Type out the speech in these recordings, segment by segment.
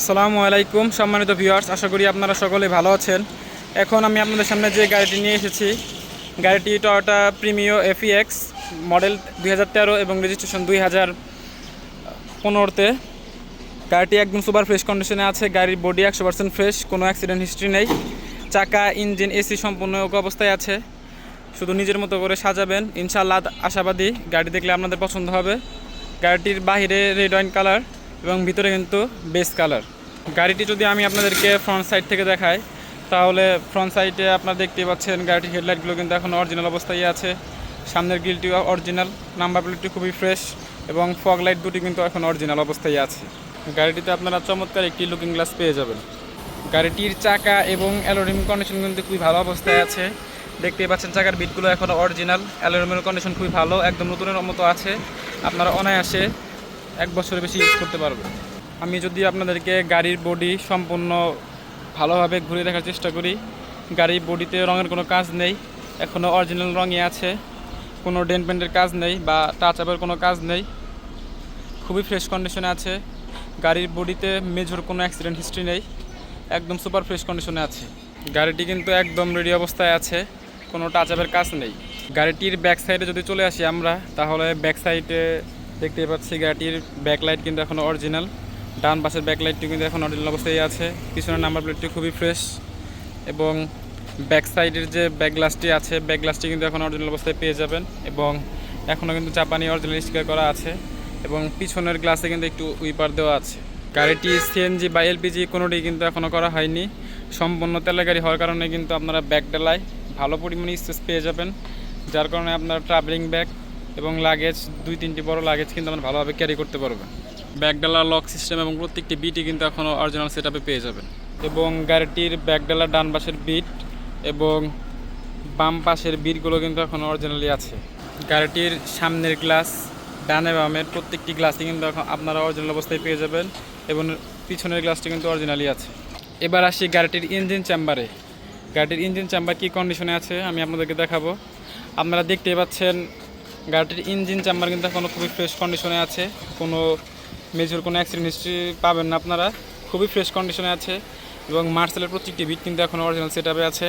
আসসালামু আলাইকুম, সম্মানিত ভিউয়ার্স আশা করি আপনারা সকলে ভালো আছেন। এখন আমি আপনাদের সামনে যে গাড়িটি নিয়ে এসেছি, গাড়িটি টয়োটা প্রিমিও এফিএক্স মডেল দুই হাজার তেরো এবং রেজিস্ট্রেশন দুই হাজার পনেরোতে। গাড়িটি একদম সুপার ফ্রেশ কন্ডিশনে আছে, গাড়ির বডি একশো পার্সেন্ট ফ্রেশ কোনো অ্যাক্সিডেন্ট হিস্ট্রি নেই। চাকা ইঞ্জিন এসি সম্পূর্ণ ওকে অবস্থায় আছে। শুধু নিজের মতো করে সাজাবেন, ইনশাআল্লাহ আশাবাদী, গাড়ি দেখলে আপনাদের পছন্দ হবে। গাড়িটির বাহিরে রেড ওয়াইন কালার এবং ভিতরে কিন্তু বেস কালার। গাড়িটি যদি আমি আপনাদেরকে ফ্রন্ট সাইড থেকে দেখাই, তাহলে ফ্রন্ট সাইডে আপনারা দেখতে পাচ্ছেন গাড়িটির হেডলাইটগুলো কিন্তু এখন অরিজিনাল অবস্থায় আছে। সামনের গ্রিলটি অরিজিনাল নাম্বার প্লেটটি খুবই ফ্রেশ এবং ফগ লাইট দুটি কিন্তু এখন অরিজিনাল অবস্থায় আছে। গাড়িটিতে আপনারা চমৎকার একটি লুকিং গ্লাস পেয়ে যাবেন। গাড়িটির চাকা এবং অ্যালোরিম কন্ডিশন কিন্তু খুবই ভালো অবস্থায় আছে। দেখতেই পাচ্ছেন চাকার বিটগুলো এখন অরিজিনাল অ্যালোরিমের কন্ডিশন খুবই ভালো, একদম নতুনের মতো আছে। আপনারা অনায়াসে এক বছরের বেশি ইউজ করতে পারবেন আমি যদি আপনাদেরকে গাড়ির বডি সম্পূর্ণ ভালোভাবে ঘুরে দেখার চেষ্টা করি, গাড়ির বডিতে রঙের কোনো কাজ নেই এখনও অরিজিনাল রঙই আছে, কোনো ডেন্ট পেন্টের কাজ নেই বা টাচ আপের কোনো কাজ নেই, খুবই ফ্রেশ কন্ডিশনে আছে, গাড়ির বডিতে মেজর কোনো অ্যাক্সিডেন্ট হিস্ট্রি নেই, একদম সুপার ফ্রেশ কন্ডিশনে আছে। গাড়িটি কিন্তু একদম রেডি অবস্থায় আছে, কোনো টাচ আপের কাজ নেই। গাড়িটির ব্যাক সাইডে যদি চলে আসি আমরা, তাহলে ব্যাক সাইডে দেখতে পাচ্ছি গাড়িটির ব্যাক লাইট কিন্তু এখন অরিজিনাল ডান পাশের ব্যাক লাইটটি কিন্তু এখন অরিজিনাল অবস্থায় আছে। পিছনের নাম্বার প্লেটটি খুবই ফ্রেশ এবং ব্যাক সাইডের যে ব্যাক গ্লাসটি আছে ব্যাক গ্লাসটি কিন্তু এখন অরিজিনাল অবস্থায় পেয়ে যাবেন এবং এখনও কিন্তু জাপানি অরিজিনাল স্টিকার করা আছে এবং পিছনের গ্লাসে কিন্তু একটু উইপার দেওয়া আছে। গাড়িটি সিএনজি বা এলপিজি কোনোটি কিন্তু এখনও করা হয়নি। সম্পূর্ণ তেলের গাড়ি হওয়ার কারণে কিন্তু আপনারা ব্যাগ ডালায় ভালো পরিমাণে স্পেস পেয়ে যাবেন, যার কারণে আপনার ট্রাভেলিং ব্যাগ এবং লাগেজ দুই, তিনটি বড় লাগেজ কিন্তু আমরা ভালোভাবে ক্যারি করতে পারবেন ব্যাগ ডালার লক সিস্টেম এবং প্রত্যেকটি বিটই কিন্তু এখনও অরিজিনাল সেট পেয়ে যাবেন। এবং গাড়িটির ব্যাগ ডালার ডান পাশের বিট এবং বাম পাশের বিটগুলো কিন্তু এখন অরিজিনালি আছে। গাড়িটির সামনের গ্লাস ডানে বামের প্রত্যেকটি গ্লাসই কিন্তু এখন আপনারা অরিজিনাল অবস্থায় পেয়ে যাবেন এবং পিছনের গ্লাসটি কিন্তু অরিজিনালি আছে। এবার আসি গাড়িটির ইঞ্জিন চেম্বারে গাড়িটির ইঞ্জিন চেম্বার কী কন্ডিশনে আছে আমি আপনাদেরকে দেখাবো। আপনারা দেখতেই পাচ্ছেন গাড়িটির ইঞ্জিন চাম্বার কিন্তু এখনও খুবই ফ্রেশ কন্ডিশনে আছে। কোনো মেজর কোনো অ্যাক্সিডেন্ট হিস্ট্রি পাবেন না আপনারা। খুবই ফ্রেশ কন্ডিশনে আছে এবং মার্সেলের প্রত্যেকটি বিট কিন্তু এখন অরিজিনাল সেট আছে।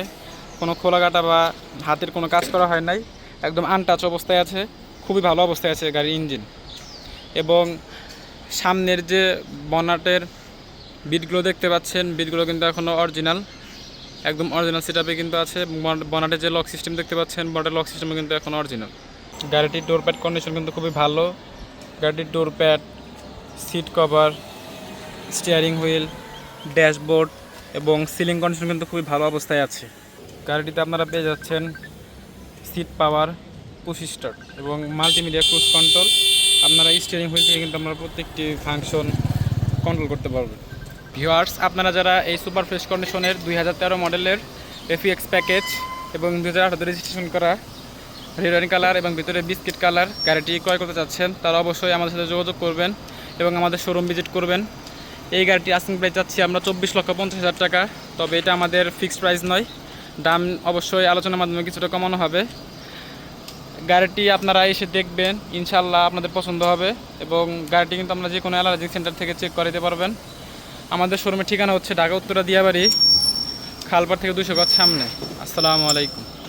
কোনো খোলা কাটা বা হাতের কোনো কাজ করা হয় নাই। একদম আনটাচ অবস্থায় আছে। খুবই ভালো অবস্থায় আছে গাড়ির ইঞ্জিন। এবং সামনের যে বনাটের বিটগুলো দেখতে পাচ্ছেন বিটগুলো কিন্তু এখনও অরিজিনাল একদম অরিজিনাল সেটআপে কিন্তু আছে। বনাটের যে লক সিস্টেম দেখতে পাচ্ছেন, বনাটের লক সিস্টেমও কিন্তু এখন অরিজিনাল গাড়িটির ডোর প্যাড কন্ডিশন কিন্তু খুবই ভালো। গাড়িটির door pad seat cover steering wheel dashboard এবং সিলিং কন্ডিশন কিন্তু খুবই ভালো অবস্থায় আছে। গাড়িটিতে আপনারা পেয়ে যাচ্ছেন সিট পাওয়ার পুশ স্টার্ট এবং মাল্টিমিডিয়া ক্রুজ কন্ট্রোল আপনারা স্টিয়ারিং হুইল থেকে কিন্তু আপনারা প্রত্যেকটি ফাংশন কন্ট্রোল করতে পারবেন। ভিউয়ার্স আপনারা যারা এই সুপার ফ্রেশ কন্ডিশনের দুই হাজার তেরো মডেলের এফিএক্স প্যাকেজ এবং দু হাজার আঠারো রেজিস্ট্রেশন করা রেড কালার এবং ভিতরে বিস্কিট কালার। গাড়িটি ক্রয় করতে চাচ্ছেন, তারা অবশ্যই আমাদের সাথে যোগাযোগ করবেন এবং আমাদের শোরুম ভিজিট করবেন। এই গাড়িটি আসিং প্রাইস যাচ্ছি আমরা চব্বিশ লক্ষ পঞ্চাশ হাজার টাকা, তবে এটা আমাদের ফিক্সড প্রাইস নয়। দাম অবশ্যই আলোচনার মাধ্যমে কিছুটা কমানো হবে। গাড়িটি আপনারা এসে দেখবেন ইনশাল্লাহ আপনাদের পছন্দ হবে এবং গাড়িটি কিন্তু আমরা যে কোনো অ্যালার্জিক সেন্টার থেকে চেক করে দিতে পারবেন। আমাদের শোরুমের ঠিকানা হচ্ছে ঢাকা উত্তরা দিয়াবাড়ি, খালপাড় থেকে দুশো গজ সামনে। আসসালামু আলাইকুম।